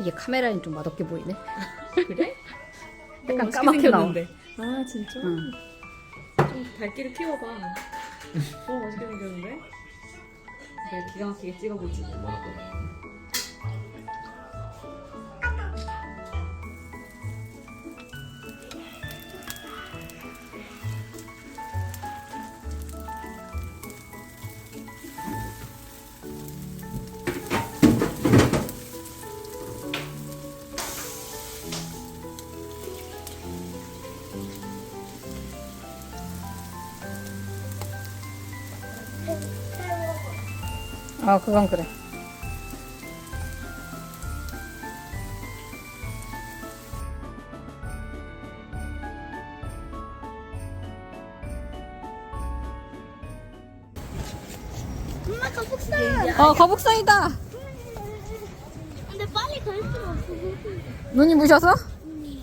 이게 카메라엔 좀 맛없게 보이네. 그래? 약간 너무 맛있게 까맣게 나와. 생겼는데. 아 진짜? 응. 좀 달기를 키워봐. 너무 맛있게 생겼는데? 내가 기가 막히게 찍어보지. 아 그건 그래. 엄마 거북선. 어 거북선이다. 근데 빨리 갈 수가 없어. 눈이 부셔서?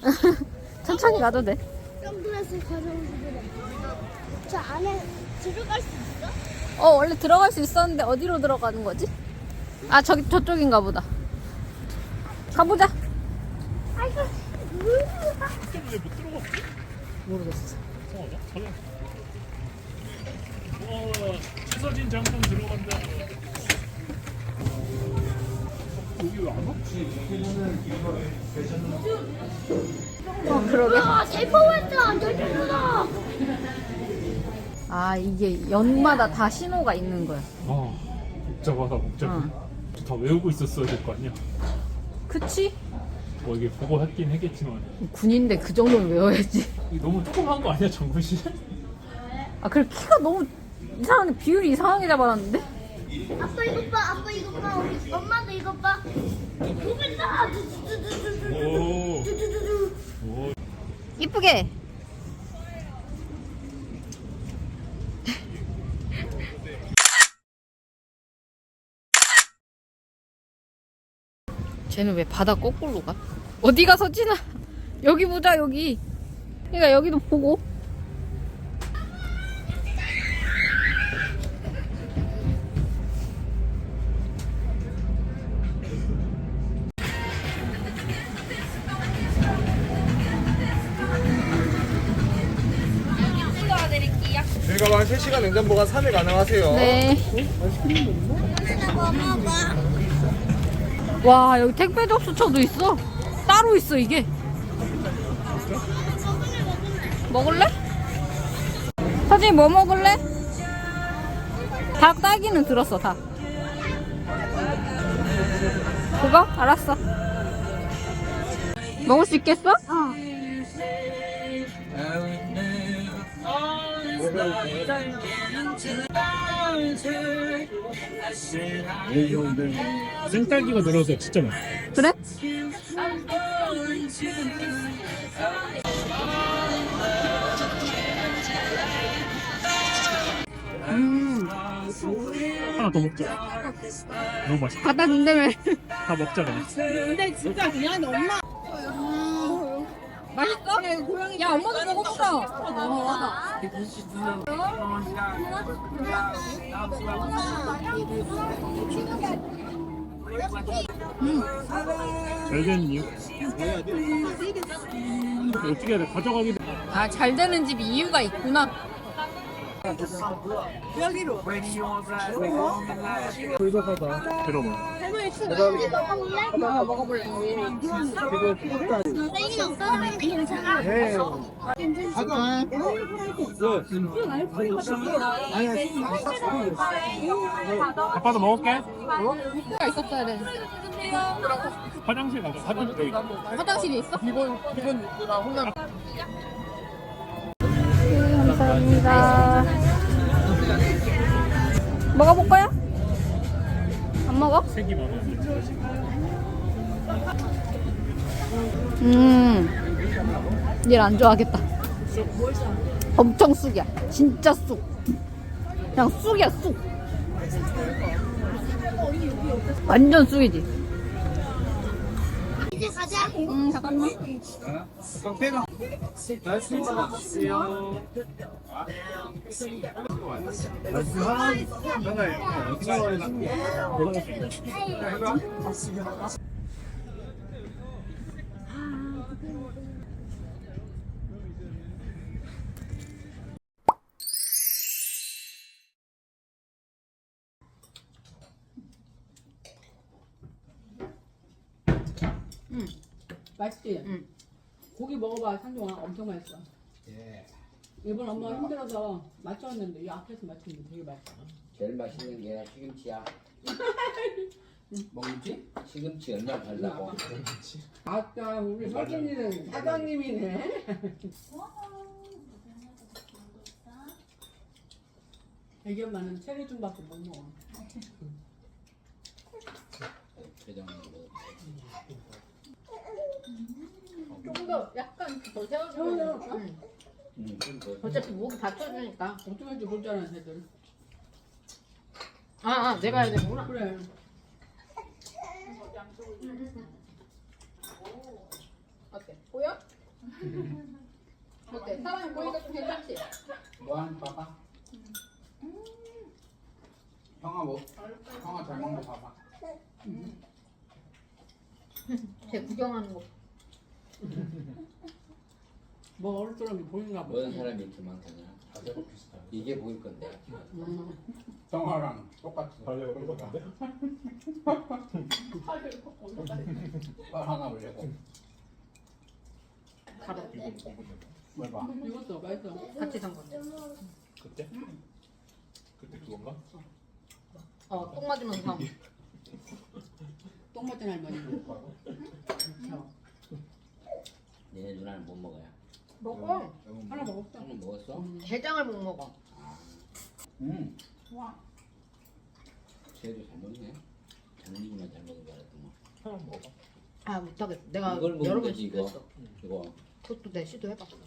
천천히 가도 돼. 선글라스 가져오지 그래. 저 안에 들어갈 수 있어? 어 원래 들어갈 수 있었는데 어디로 들어가는 거지? 아 저기 저쪽인가 보다. 가보자. 아이고. 때문에 못 들어갔지? 모르겠어. 이상하다. 와 최서진 장군 들어간다. 여기 왜안 왔지? 어 그러게. 아, 대포 왔다. 저기구나. 아 이게 연마다 다 신호가 있는 거야. 아 복잡하다 복잡해. 다 외우고 있었어야 될 거 아니야. 그치? 뭐 이게 보고 했긴 했겠지만 군인데 그 정도는 외워야지. 이게 너무 조그만 거 아니야 정구씨? 아 그래 키가 너무 이상한데 비율이 이상하게 잡아놨는데? 아빠 이거 봐. 아빠 이거 봐. 우리 엄마도 이거 봐. 보겠다. 오. 두두두두. 오. 이쁘게. 쟤는 왜 바다 거꾸로 가? 어디 가서 지나? 여기 보자 여기. 그러니까 여기도 보고. 저희가 한 3시간 냉장 보관 3일 가능하세요. 네. 뭐 먹어? 와 여기 택배 접수처도 있어. 따로 있어 이게. 먹을래? 사진 뭐 먹을래? 닭 딸기는 들었어 다. 그거? 알았어. 먹을 수 있겠어? 어. 생딸기가 들어서 진짜 맛있어. 그래? 음, 하나 더 먹자. 너무 맛있다. 갖다 준다며. 다 먹자 그냥. 맛있어? 야, 엄마도 먹어보자. 잘된 이유. 어떻게 해야 돼? 가져가기 아, 잘 되는 집이 이유가 있구나. 들어봐. 이거 먹을래? 땡이 없어. 괜찮아. 아빠도 먹을게. 가 있었어야 돼. 화장실 가자. 화장실 여기. 화장실이 있어? 기본, 기본 혼남. 감사합니다. 먹어볼 거야? 안 먹어? 색이 많아. 음, 얘를 안 좋아하겠다. 엄청 쑥이야. 진짜 쑥. 그냥 쑥이야, 쑥. 완전 쑥이지. 이제 가자. 음, 잠깐만. 강태가. 말씀 하세요. 맛있지? 응. 고기 먹어봐 상종아 엄청 맛있어 예. 일본 엄마가 힘들어서 맞췄는데 이 앞에서 맞췄는데 되게 맛있어 제일 맛있는 게 시금치야. 먹지? 시금치 얼마나 달라고. 아따 우리 서진이는 사장님이네 애기 엄마는 체리 좀 밖에 못 먹어. 조금 더 약간 더 더. 어차피 목이 받쳐주니까 어떻게 할지 모르잖아 애들 아, 아 내가 해야 되구나 그래 어때? 보여? 어때? 사람이 보니까 좀 괜찮지? 뭐하는 봐봐. 형아 뭐? 형아 잘 먹는 거 봐봐. 쟤 구경하는 거 뭐 어릴 사람이 보인가 봐 모든 사람이 이렇게 많잖아. 이게 보일 건데. 음. 형아랑 똑같이. 달래가 끓것 같은데? 빨 하나 올려고. 가로 뭘 봐. 이것도 맛있어 같이 산 건데 그때? 그때 그건가? 어, 똥 맞으면 사똥 맞은 할머니 얘네 누나는 못 먹어요. 먹어 하나 먹었어 형은 먹었어? 게장을 못 먹어 음. 쟤도 잘 먹네. 장님이만 잘 먹은 줄 알았더만. 하나 먹어봐. 아 못하겠어 내가 이걸 여러 번 이거. 시도했어 이거. 그것도 내 시도해봤어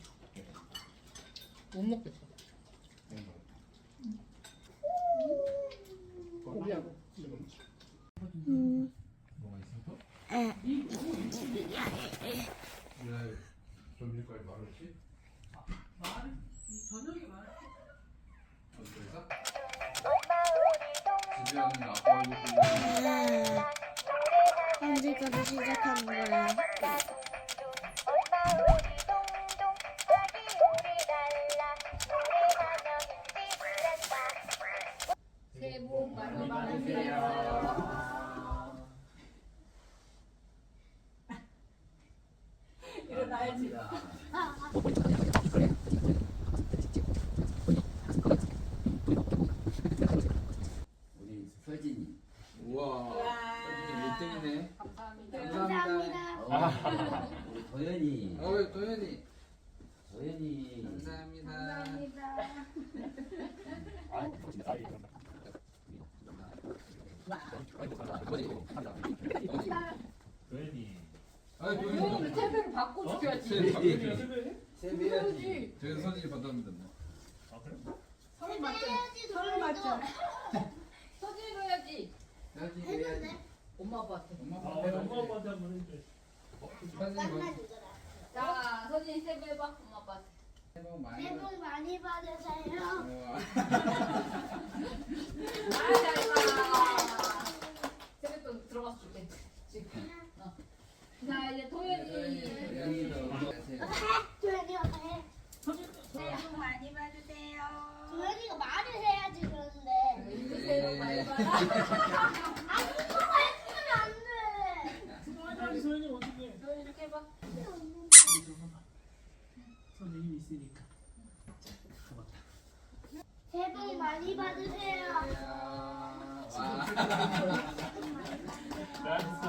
못 먹겠어 우와. 서진이 1등이네. 감사합니다. 감사합니다. 우리 도현이. 어이 도현이. 도현이. 감사합니다. 도현이. 아이 형은 도현이 세배를 받고 줘야지? 세배야지. 세배야지. 도현 서진이 받았는데 뭐. 아 그래? 해야지 돌려줘. 서진이로 해야지 해야지 해야지. 엄마 아빠한테 엄마 아 아빠 엄마 아빠한테 한번 해줘. 땀나 받 주더라. 자 서진이 세배 해봐 엄마 아빠한테 복 많이 새해 받- 복 많이 받으세요. 아 잘했다 세뱃돈 들어갔을 때 지금 어. 자 이제 도현이 안녕하세요. 도현이가 해. 새해 복 많이 받으세요. 도현이가 말을 해야지 그런데. 새해 복 많이 받아 아무거나 했으면 안 돼. 아니 소연이 어떻게? 도현이 이렇게 해봐 선생님이 있으니까 새해 복 많이 받으세요. 와.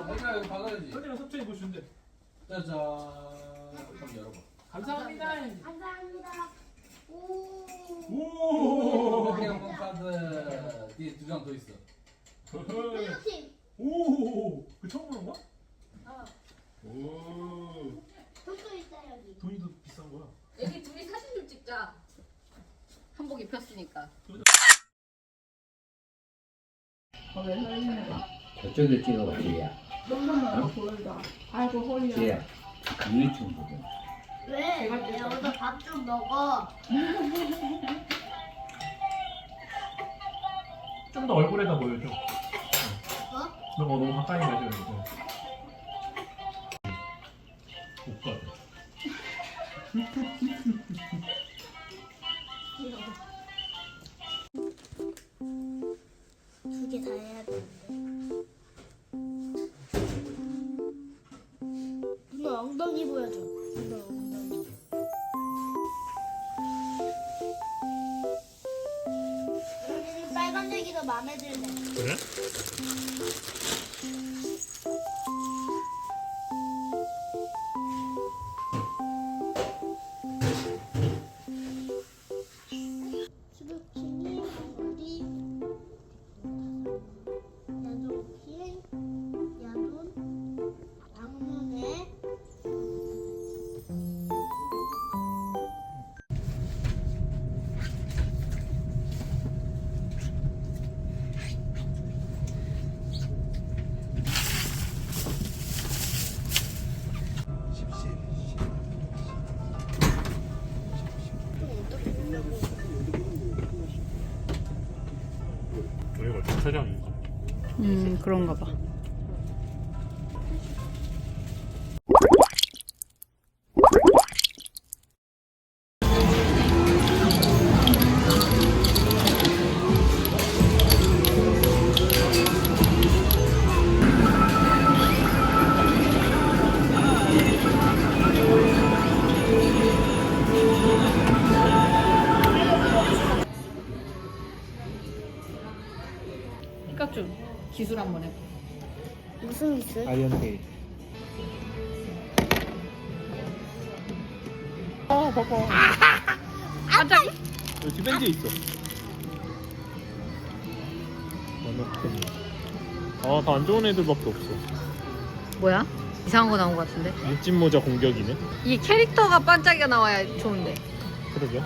내가 이거 받아야지 소연이가 섭취해 보신대. 짜잔 한번 열어봐 감사합니다 감사합니다. 오. 오. 행운권 카드 뒤에 두 장 더 있어 오. 그 처음 보는 거야? 어. 오. 독도 있다 여기. 돈이 더 비싼 거야. 여기 둘이 사진 좀 찍자 한복 입혔으니까 저쪽에 찍어봐 지혜야. 아이고 허리야 지혜야. 유리춤 보자. 왜? 여기서 밥 좀 먹어. 좀 더 얼굴에다 보여줘. 어? 너무 너무 가까이 가져 이거. 못 가네. 마음에 드네. 그래? 차장인가? 음 그런가 봐. 기술 한번 해. 무슨 기술? 아이언테이. 아 봐봐. 갑자기? 여기 밴드에 있어. 아 다 안 좋은 애들밖에 없어. 뭐야? 이상한 거 나온 거 같은데? 묵진 모자 공격이네. 이 캐릭터가 반짝이가 나와야 좋은데. 그러게.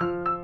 you